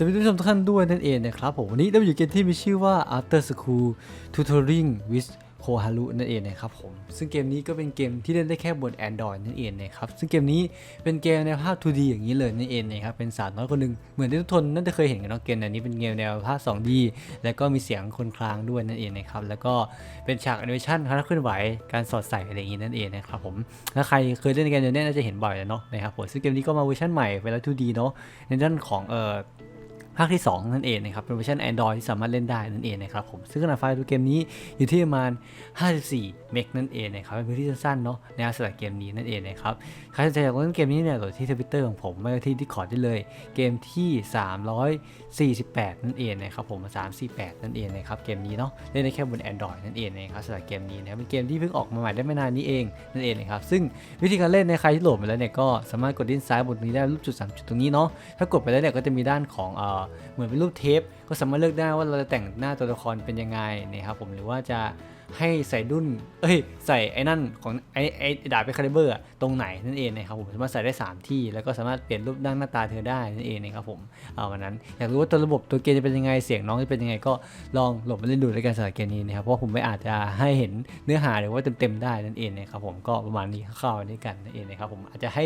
จะเป็นผู้ชมทุกท่านด้วยนั่นเองนะครับผมวันนี้เราอยู่เกมที่มีชื่อว่า After School Tutoring with Koharu นั่นเองนะครับผม ซึ่งเกมนี้ก็เป็นเกมที่เล่นได้แค่บน Android นั่นเองนะครับ ซึ่งเกมนี้เป็นเกมในภาพ 2D อย่างนี้เลยนั่นเองนะครับ เป็นสาวน้อยคนหนึ่งเหมือนที่ทุกคนน่าจะเคยเห็นกันเนาะเกมอันนี้เป็นเกมแนวภาพ 2D แล้วก็มีเสียงคนคลางด้วยนั่นเองนะครับ แล้วก็เป็นฉากแอนิเมชันการเคลื่อนไหว การสอดใส่อะไรอย่างนี้นั่นเองนะครับผม ถ้าใครเคยเล่นเกมนี้น่าจะเห็นบ่อยแล้วเนาะนะครับผม ซึ่งเกมนี้ก็มาเวอร์ชันใหม่เป็นแล้ว 2D เนาะ ในด้านของเอ่อ ภาคที่ 2 นั่นเองนะครับเป็นเวอร์ชัน Android ที่สามารถเล่นได้นั่นเองนะครับผมซึ่งขนาดไฟล์ตัวเกมนี้อยู่ที่ประมาณ 54 เมกนั่นเองนะครับเป็นพื้นที่สั้นๆเนาะในสำหรับเกมนี้นั่นเองนะครับใครสนใจอยากเล่นเกมนี้เนี่ยโหลดที่ทวิตเตอร์ของผมไม่ก็ที่ดิคอร์ดได้เลย เกมที่ 348 นั่นเองนะครับผม 348 นั่นเองนะครับเกมนี้เนาะเล่นได้แค่บน Android นั่นเองนะครับสำหรับเกมนี้นะเป็นเกมที่เพิ่งออกมาใหม่ได้ไม่นานนี้เองนั่นเองนะครับซึ่งวิธีการเล่นในใครที่โหลดมาแล้วเนี่ยก็สามารถกดดิ้นซ้ายบนนี้ได้รูปจุดสามจุดตรงนี้เนาะถ้ากดไปแล้วเนี่ยก็จะมีด้านของเอ่อเหมือนเป็นรูปเทป ก็สามารถเลือกได้ว่าเราจะแต่งหน้าตัวละครเป็นยังไงนะครับผมหรือว่าจะให้ใส่ดุนเอ้ย ใส่ไอ้นั่นของไอ้ไอ้ดาบเป็นคาลิเบอร์ตรงไหนนั่นเองนะครับผมสามารถใส่ได้ 3 ที่ แล้วก็สามารถเปลี่ยนรูปดั้งหน้าตาเธอได้นั่นเองนะครับผมเอาวันนั้น อยากรู้ว่าตัวระบบตัวเกมจะเป็นยังไง เสียงน้องจะเป็นยังไง ก็ลองโหลดมาเล่นดูด้วยกันสำหรับเกมนี้นะครับ เพราะผมไม่อาจจะให้เห็นเนื้อหาหรือว่าเต็มๆได้นั่นเองนะครับผมก็ประมาณนี้คร่าวๆนี้กันนั่นเองนะครับผมอาจจะให้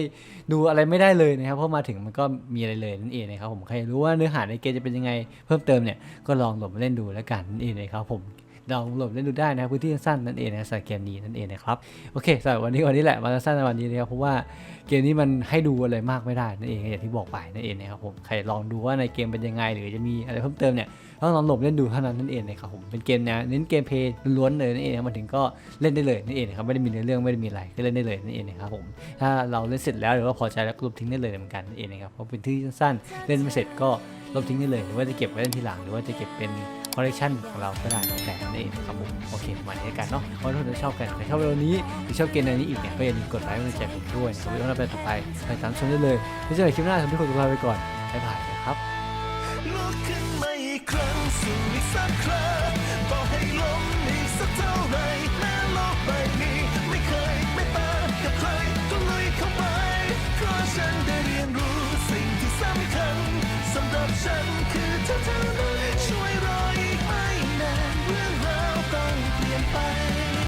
ดูอะไรไม่ได้เลยนะครับเพราะมาถึงมันก็มีอะไรเลยนั่นเองนะครับผมใครรู้ว่าเนื้อหาในเกมจะเป็นยังไงเพิ่มเติมเนี่ยก็ลองโหลดมาเล่นดูแล้วกันนี่เองนะครับผม ลองโหลดเล่นดูได้นะครับพื้นที่สั้นนั่นเองนะสำหรับเกมนี้นั่นเองนะครับโอเคสำหรับวันนี้วันนี้แหละมาสั้นในวันนี้นะครับเพราะว่าเกมนี้มันให้ดูอะไรมากไม่ได้นั่นเองอย่างที่บอกไปนั่นเองนะครับผมใครลองดูว่าในเกมเป็นยังไง หรือจะมีอะไรเพิ่มเติมเนี่ยต้องลองโหลดเล่นดูเท่านั้นนั่นเองนะครับผมเป็นเกมนะเน้นเกมเพย์ล้วนเลยนั่นเองครับมันถึงก็เล่นได้เลยนั่นเองนะครับไม่ได้มีเนื้อเรื่องไม่ได้มีอะไรก็เล่นได้เลยนั่นเองนะครับผมถ้าเราเล่นเสร็จแล้วหรือว่าพอใจแล้วก็ลบทิ้งได้เลยเหมือนกันนั่นเองนะครับเพราะเป็นที่สั้นๆเล่นไม่เสร็จก็ลบทิ้งได้เลยหรือว่าจะเก็บไว้เล่นทีหลังหรือว่าจะเก็บเป็น คอลเลคชันของเราก็ได้แต่นั่นเองนะครับผมโอเคประมาณนี้แล้วกันเนาะเพราะทุกคนจะชอบกันใครชอบวิดีโอนี้หรือชอบเกมในนี้อีกเนี่ยก็อย่าลืมกดไลค์กดแชร์ผมด้วยสำหรับวิดีโอหน้าไปต่อไปไปตามชมได้เลยแล้วเจอกันคลิปหน้าสำหรับทุกคนทุกท่าไปก่อนบ๊ายบายนะครับลุกขึ้นมาอีกครั้งสู้อีกสักครั้งต่อให้ล้มอีกสักเท่าไรแม้โลกใบนี้ไม่เคยไม่ปากับใครก็ลุยเข้าไปเพราะฉันได้เรียนรู้สิ่งที่สำคัญสำหรับฉันคือเธอเท่านั้น